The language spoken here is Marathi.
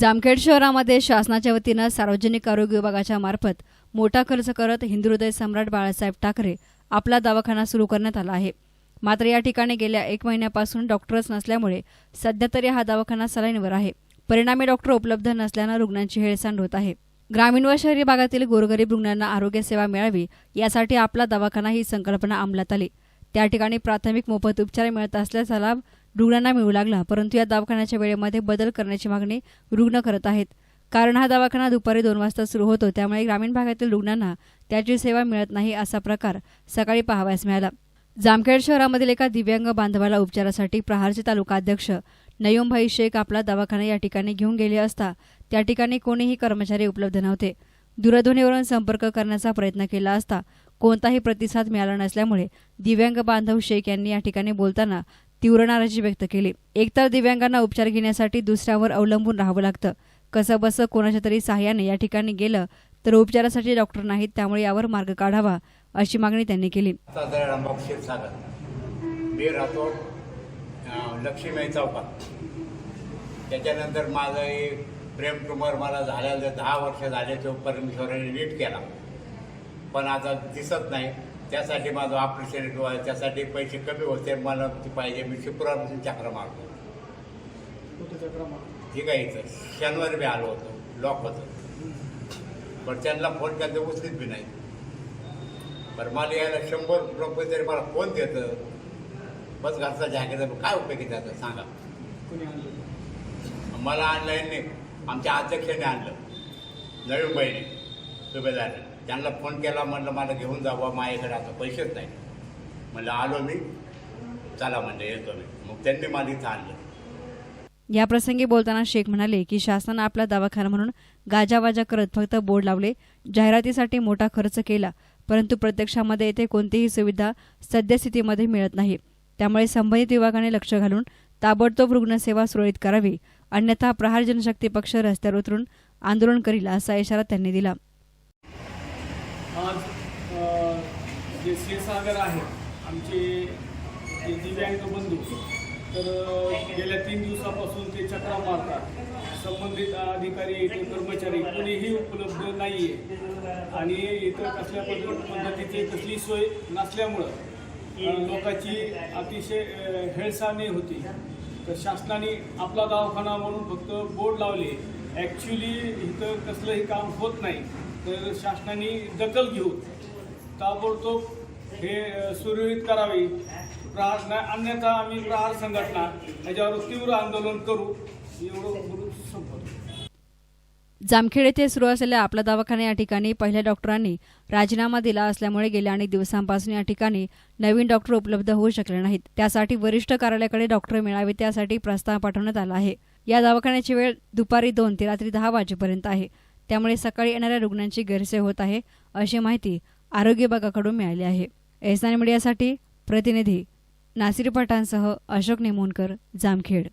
जामखेड शहरामध्ये शासनाच्या वतीनं सार्वजनिक आरोग्य विभागाच्या मार्फत मोठा खर्च करत हिंदुहृदय सम्राट बाळासाहेब ठाकरे आपला दवाखाना सुरू करण्यात आला आहे. मात्र या ठिकाणी गेल्या एक महिन्यापासून डॉक्टरच नसल्यामुळे सध्या तरी हा दवाखाना सलाईनवर आहे. परिणामी डॉक्टर उपलब्ध नसल्यानं रुग्णांची हेळसांड होत आहे. ग्रामीण व शहरी भागातील गोरगरीब रुग्णांना आरोग्य सेवा मिळावी यासाठी आपला दवाखाना ही संकल्पना अंमलात आली. त्या ठिकाणी प्राथमिक मोफत उपचार मिळत असल्याचा लाभ रुग्णांना मिळू लागला परंतु या दवाखान्याच्या वेळेमध्ये बदल करण्याची मागणी रुग्ण करत आहेत. कारण हा दवाखाना दुपारी दोन वाजता सुरू होतो त्यामुळे ग्रामीण भागातील रुग्णांना त्याची सेवा मिळत नाही असा प्रकार सकाळी पाहावयास मिळाला. जामखेड शहरामधील एका दिव्यांग बांधवाला उपचारासाठी प्रहारचे तालुका अध्यक्ष नयोमभाई शेख आपला दवाखाना या ठिकाणी घेऊन गेले असता त्या ठिकाणी कोणीही कर्मचारी उपलब्ध नव्हते. दूरध्वनीवरून संपर्क करण्याचा प्रयत्न केला असता कोणताही प्रतिसाद मिळाला नसल्यामुळे दिव्यांग बांधव शेख यांनी या ठिकाणी बोलताना तीव्र नाराजी व्यक्त केली. एकतर दिव्यांगांना उपचार घेण्यासाठी दुसऱ्यावर अवलंबून राहावं लागतं. कसं बसं कोणाच्या तरी सहाय्याने या ठिकाणी गेलं तर उपचारासाठी डॉक्टर नाहीत त्यामुळे यावर मार्ग काढावा अशी मागणी त्यांनी केली. मी राहतो लक्ष्मीबाई चौकात. त्याच्यानंतर माझं एक प्रेम कुमार मला झालेलं दहा वर्ष झाले तो परमेश्वराने नीट केला. पण आता दिसत नाही. त्यासाठी माझं ऑपरेशन किंवा त्यासाठी पैसे कमी होते मला ते पाहिजे मी शुक्रवारपासून चक्र मारतो. ठीक आहे इथं. शनिवारी मी आलो होतो. लॉक होतं. पण त्यांना फोन केला तर उचलीत बी नाही. बरं मला यायला शंभर रुपये तरी मला फोन देतं. बस घरचा जॅकेट काय उपयोगी त्याचा? सांगा. मला आणलं यांनी. आमच्या अध्यक्षाने आणलं. नवीन बहिणी सुभेदारने. त्यांना फोन केला म्हणलं मला घेऊन जावं माझ्याकडे आता पैसेच नाही. म्हणलं आलो मी. चला म्हणलं येतो मी. मग त्यांनी मला इथं आणलं. या प्रसंगी बोलताना शेख म्हणाले की शासनानं आपला दवाखाना म्हणून गाजावाजा करत फक्त बोर्ड लावले. जाहिरातीसाठी मोठा खर्च केला. परंतु प्रत्यक्षामध्ये येथे कोणतीही सुविधा सद्यस्थितीमध्ये मिळत नाही. त्यामुळे संबंधित विभागाने लक्ष घालून ताबडतोब रुग्णसेवा सुरळीत करावी. अन्यथा प्रहार जनशक्ती पक्ष रस्त्यावर उतरून आंदोलन करील असा इशारा त्यांनी दिला. जे क्षीरसागर आहे आमचे जे दिव्यांग बंधू तर गेल्या तीन दिवसापासून ते चक्रा मारतात. संबंधित अधिकारी कर्मचारी कोणीही उपलब्ध नाही आहे आणि इथं कसल्या पद्धतीची कसली सोय नसल्यामुळं लोकांची अतिशय हेळसाणी होती. तर शासनाने आपला दवाखाना म्हणून फक्त बोर्ड लावले. ॲक्च्युली इथं कसलंही काम होत नाही. तर शासनाने दखल घेऊन ताबडतोब हे सुरळीत करावी. प्रार्थना अन्यथा आम्ही प्रहार संघटना याच्यावर तीव्र आंदोलन करू. एवढं बोलून संपवतो जामखेड येथे सुरू असलेल्या आपला दवाखाना या ठिकाणी पहिल्या डॉक्टरांनी राजीनामा दिला असल्यामुळे गेल्या अनेक दिवसांपासून या ठिकाणी नवीन डॉक्टर उपलब्ध होऊ शकले नाहीत. त्यासाठी वरिष्ठ कार्यालयाकडे डॉक्टर मिळावे त्यासाठी प्रस्ताव पाठवण्यात आला आहे. या दवाखान्याची वेळ दुपारी दोन ते रात्री दहा वाजेपर्यंत आहे. त्यामुळे सकाळी येणाऱ्या रुग्णांची गैरसोय होत आहे अशी माहिती आरोग्य विभागाकडून मिळाली आहे. एसनान मीडियासाठी प्रतिनिधी नासिर पठाणसह अशोक नेमोनकर जामखेड.